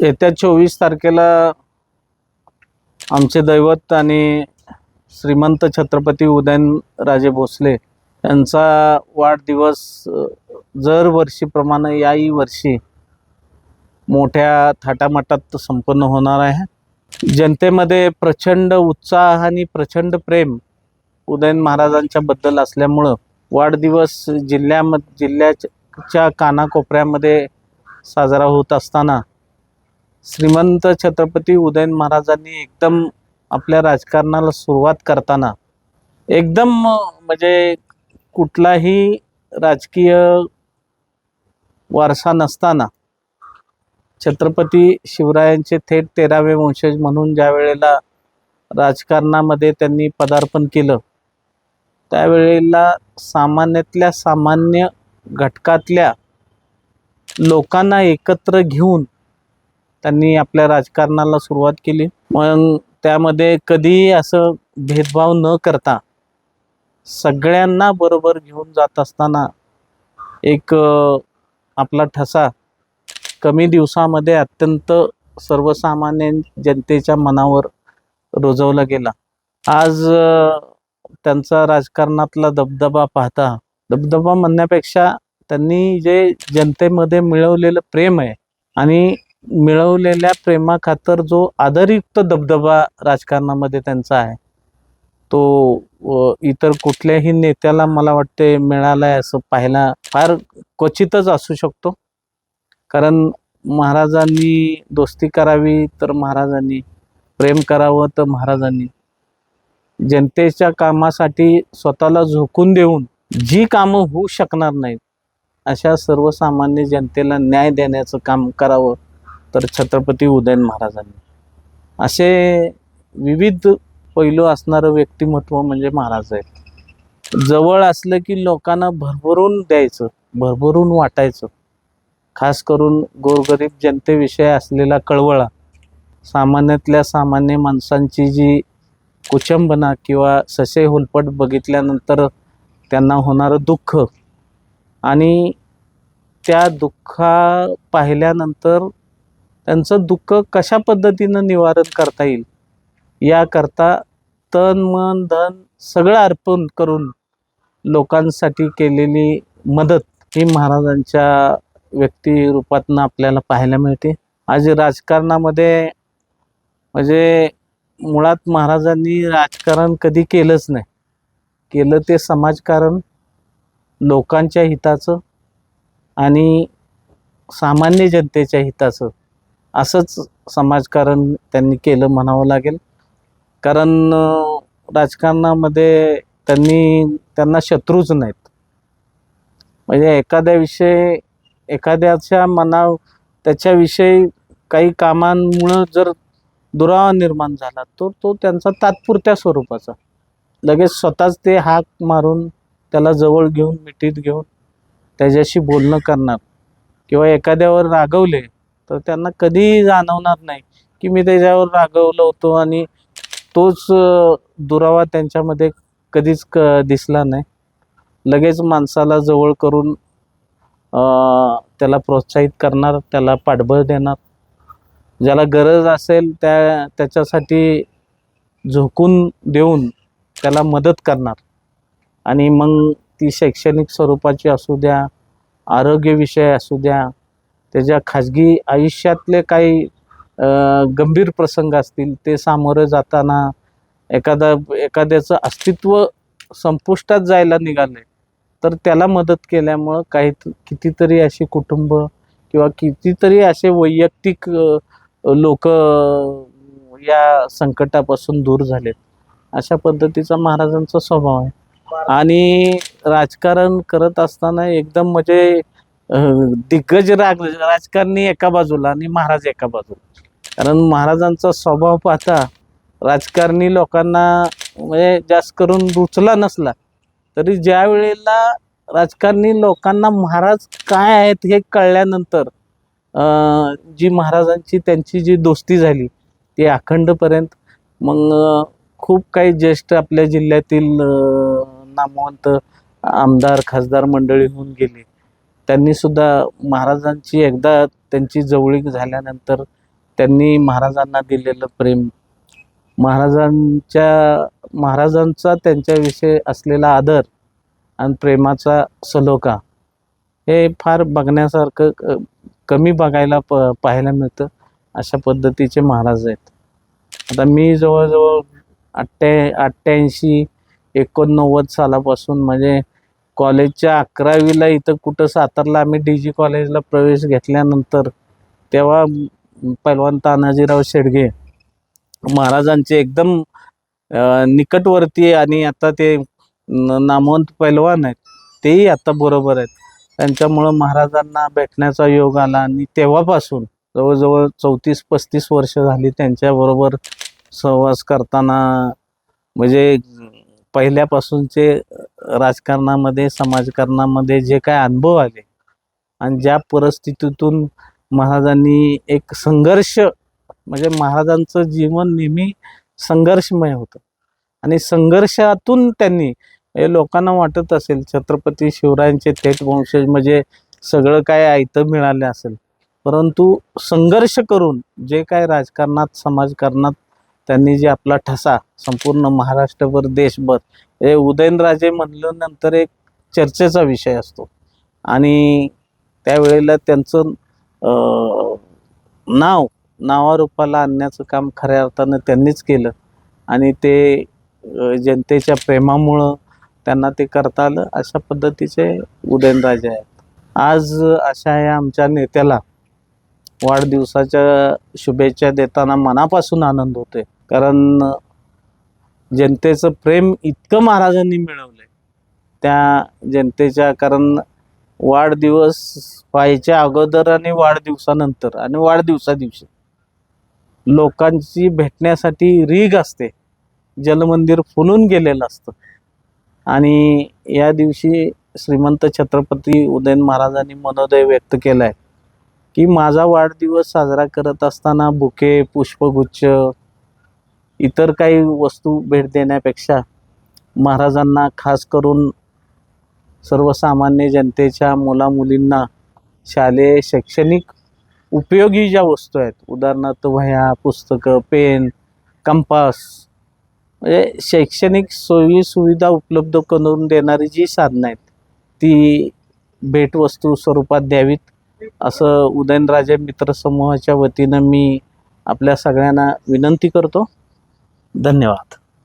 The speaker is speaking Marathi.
येत्या चोवीस तारखेला आमचे दैवत आणि श्रीमंत छत्रपती उदयनराजे भोसले यांचा वाढदिवस अ, वर्षीप्रमाणे याही वर्षी मोठ्या थाटामाटात संपन्न होणार आहे. जनतेमध्ये प्रचंड उत्साह आणि प्रचंड प्रेम उदयन महाराजांच्याबद्दल असल्यामुळं वाढदिवस जिल्ह्याम जिल्ह्याच्या कानाकोपऱ्यामध्ये साजरा होत असताना श्रीमंत छत्रपती उदयन महाराजांनी एकदम आपल्या राजकारणाला सुरुवात करताना एकदम म्हणजे कुठलाही राजकीय वारसा नसताना छत्रपती शिवरायांचे थेट तेरावे वंशज म्हणून ज्या वेळेला राजकारणामध्ये त्यांनी पदार्पण केलं त्यावेळेला सामान्यातल्या सामान्य घटकातल्या लोकांना एकत्र घेऊन त्यांनी आपल्या राजकारणाला सुरुवात केली. मग त्यामध्ये कधीही असं भेदभाव न करता सगळ्यांना बरोबर घेऊन जात असताना एक आपला ठसा कमी दिवसामध्ये अत्यंत सर्वसामान्य जनतेच्या मनावर रुजवला गेला. आज त्यांचा राजकारणातला दबदबा पाहता दबदबा म्हणण्यापेक्षा त्यांनी जे जनतेमध्ये मिळवलेलं प्रेम आहे आणि मिळवलेल्या प्रेमाखातर जो आदरयुक्त दबदबा राजकारणामध्ये त्यांचा आहे तो इतर कुठल्याही नेत्याला मला वाटते मिळालाय आहे असं पाहायला फार क्वचितच असू शकतो. कारण महाराजांनी दोस्ती करावी तर महाराजांनी प्रेम करावं तर महाराजांनी. जनतेच्या कामासाठी स्वतःला झोकून देऊन जी कामं होऊ शकणार नाहीत अशा सर्वसामान्य जनतेला न्याय देण्याचं काम करावं तर छत्रपती उदयन महाराजांनी. असे विविध पैलू असणारं व्यक्तिमत्व म्हणजे महाराज आहेत. जवळ असलं की लोकांना भरभरून द्यायचं भरभरून वाटायचं. खास करून गोरगरीब जनतेविषयी असलेला कळवळा सामान्यातल्या सामान्य माणसांची जी कुचंबना किंवा ससे हुलपट बघितल्यानंतर त्यांना होणारं दुःख. आणि त्या दुःखा पाहिल्यानंतर त्यांचं दुःख कशा पद्धतीनं निवारण करता येईल? याकरता तन मन धन सगळं अर्पण करून लोकांसाठी केलेली मदत ही महाराजांच्या व्यक्तिरूपातनं आपल्याला पाहायला मिळते. आज राजकारणामध्ये म्हणजे मुळात महाराजांनी राजकारण कधी केलंच नाही. केलं ते समाजकारण लोकांच्या हिताचं आणि सामान्य जनतेच्या हिताचं. असंच समाजकारण त्यांनी केलं म्हणावं लागेल. कारण राजकारणामध्ये त्यांनी त्यांना शत्रूच नाहीत. म्हणजे एखाद्याविषयी एखाद्याच्या मनाव त्याच्याविषयी काही कामांमुळं जर दुरावा निर्माण झाला तो तो त्यांचा तात्पुरत्या स्वरूपाचा. लगेच स्वतःच ते हाक मारून त्याला जवळ घेऊन मिठीत घेऊन त्याच्याशी बोलणं करणार. किंवा एखाद्यावर रागवले तर त्यांना कधीही जाणवणार नाही की मी त्याच्यावर रागवलं होतो आणि तोच दुरावा त्यांच्यामध्ये कधीच क दिसला नाही. लगेच माणसाला जवळ करून त्याला प्रोत्साहित करणार त्याला पाठबळ देणार. ज्याला गरज असेल त्या त्याच्यासाठी झोकून देऊन त्याला मदत करणार. आणि मग ती शैक्षणिक स्वरूपाची असू द्या आरोग्यविषय असू द्या त्याच्या खाजगी आयुष्यातले काही गंभीर प्रसंग असतील ते सामोरं जाताना एखादा एखाद्याचं अस्तित्व संपुष्टात जायला निघाले तर त्याला मदत केल्यामुळं काही कितीतरी अशी कुटुंब किंवा कितीतरी असे वैयक्तिक लोक या संकटापासून दूर झालेत. अशा पद्धतीचा महाराजांचा स्वभाव आहे. आणि राजकारण करत असताना एकदम म्हणजे दिग्गज राग राजकारणी एका बाजूला आणि महाराज एका बाजूला. कारण महाराजांचा स्वभाव पाहता राजकारणी लोकांना म्हणजे जास्त करून रुचला नसला तरी ज्या वेळेला राजकारणी लोकांना महाराज काय आहेत हे कळल्यानंतर जी महाराजांची त्यांची जी दोस्ती झाली ती अखंडपर्यंत मग खूप काही ज्येष्ठ आपल्या जिल्ह्यातील नामवंत आमदार खासदार मंडळी होऊन गेली. त्यांनी सुद्धा महाराजांची एकदा त्यांची जवळीक झाल्यानंतर त्यांनी महाराजांना दिलेलं प्रेम. महाराजांच्या महाराजांचा त्यांच्याविषयी असलेला आदर आणि प्रेमाचा सलोखा हे फार बघण्यासारखं कमी बघायला प पाहायला मिळतं अशा पद्धतीचे महाराज आहेत. आता मी जवळजवळ अठ्ठ्या अठ्ठ्याऐंशी एकोणनव्वद सालापासून म्हणजे कॉलेजच्या अकरावीला इथं कुठं सातारला आम्ही डी जी कॉलेजला प्रवेश घेतल्यानंतर तेव्हा पैलवान तानाजीराव शेडगे महाराजांचे एकदम निकटवर्ती आणि आता ते नामवंत पैलवान आहेत तेही आता बरोबर आहेत. त्यांच्यामुळं महाराजांना भेटण्याचा योग आला आणि तेव्हापासून जवळजवळ चौतीस पस्तीस वर्ष झाली त्यांच्याबरोबर सहवास करताना म्हणजे पहिल्यापासूनचे राजकारणामध्ये समाजकारणामध्ये जे काय अनुभव आले आणि ज्या परिस्थितीतून महाराजांनी एक संघर्ष म्हणजे महाराजांचं जीवन नेहमी संघर्षमय होतं. आणि संघर्षातून त्यांनी हे लोकांना वाटत असेल छत्रपती शिवरायांचे थेट वंशज म्हणजे सगळं काय आयतं मिळाले असेल. परंतु संघर्ष करून जे काय राजकारणात समाजकारणात त्यांनी जे आपला ठसा संपूर्ण महाराष्ट्रभर देशभर हे उदयनराजे म्हणल्यानंतर एक चर्चेचा विषय असतो. आणि त्यावेळेला त्यांचं नाव नावारूपाला आणण्याचं काम खऱ्या अर्थानं त्यांनीच केलं. आणि ते जनतेच्या प्रेमामुळं त्यांना ते करता आलं. अशा पद्धतीचे उदयनराजे आहेत. आज अशा या आमच्या नेत्याला वाढदिवसाच्या शुभेच्छा देताना मनापासून आनंद होतोय. कारण जनतेचं प्रेम इतकं महाराजांनी मिळवलंय. त्या जनतेच्या कारण वाढदिवस व्हायच्या अगोदर आणि वाढदिवसानंतर आणि वाढदिवसा दिवशी लोकांची भेटण्यासाठी रीग असते. जलमंदिर फुलून गेलेलं असतं. आणि या दिवशी श्रीमंत छत्रपती उदयन महाराजांनी मनोदय व्यक्त केला आहे की माझा वाढदिवस साजरा करत असताना बुके पुष्पगुच्छ इतर काही वस्तू भेट देण्यापेक्षा महाराजांना खास करून सर्वसामान्य जनतेच्या मुलामुलींना शालेय शैक्षणिक उपयोगी ज्या वस्तू आहेत उदाहरणार्थ वह्या पुस्तकं पेन कंपास म्हणजे शैक्षणिक सोयीसुविधा उपलब्ध करून देणारी जी साधनं आहेत ती भेटवस्तू स्वरूपात द्यावीत. असं उदयनराजे मित्रसमूहाच्या वतीनं मी आपल्या सगळ्यांना विनंती करतो. धन्यवाद.